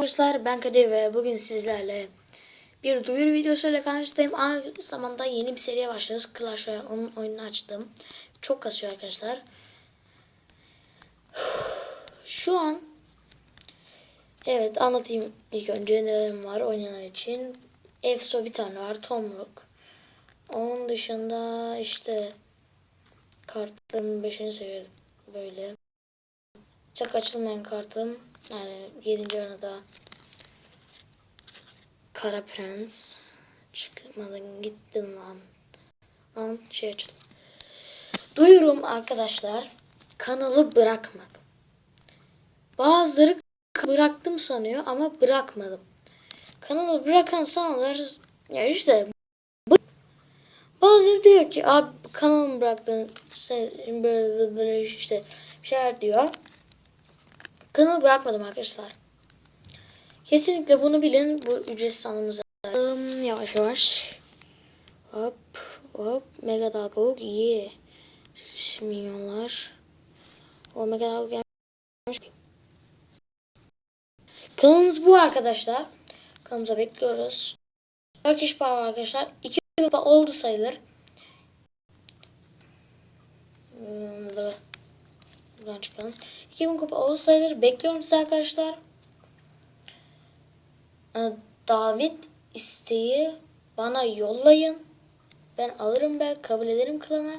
Arkadaşlar ben Kadir ve bugün sizlerle bir duyuru videosuyla karşınızdayım. Aynı zamanda yeni bir seriye başlıyoruz. Clash Royale onun oyununu açtım. Çok kasıyor arkadaşlar. Şu an evet anlatayım ilk önce nelerim var oynayanlar için. Efso bir tane var. Tomruk. Onun dışında işte kartların 5. seviye böyle. Çok açılmayan kartım. Yani 7. arada Kara Prens. Çıkmadın gittin lan. Lan şey açıldı. Duyurum arkadaşlar. Kanalı bırakmadım. Bazıları bıraktım sanıyor ama bırakmadım. Kanalı bırakan sananlar ya işte bazıları diyor ki abi kanalımı bıraktın sen böyle böyle işte bir şeyler diyor. Kanalı bırakmadım arkadaşlar. Kesinlikle bunu bilin. Bu ücretsiz anımıza. Yavaş yavaş. Hop hop. Mega dalga ok. Yeah. Milyonlar. O mega dalga gelmiş. Kanalımız bu arkadaşlar. Kanalımıza bekliyoruz. 4 kişi var arkadaşlar. 2 kupa oldu sayılır. Buradan çıkalım. 2000 kupa sayılır. Bekliyorum sizi arkadaşlar. Ee, Davet isteği bana yollayın. Ben alırım ben kabul ederim klana.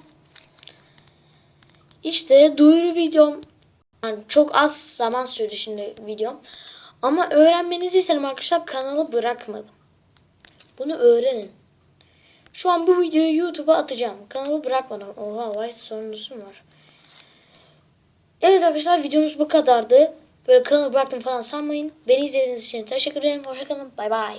İşte duyuru videom yani çok az zaman sürdü şimdi videom. Ama öğrenmenizi isterim arkadaşlar kanalı bırakmadım. Bunu öğrenin. Şu an bu videoyu YouTube'a atacağım. Kanalı bırakmadım. Oha vay mu var? Evet arkadaşlar videomuz bu kadardı. Böyle kanalı bıraktım falan sanmayın. Beni izlediğiniz için teşekkür ederim. Hoşçakalın. Bay bay.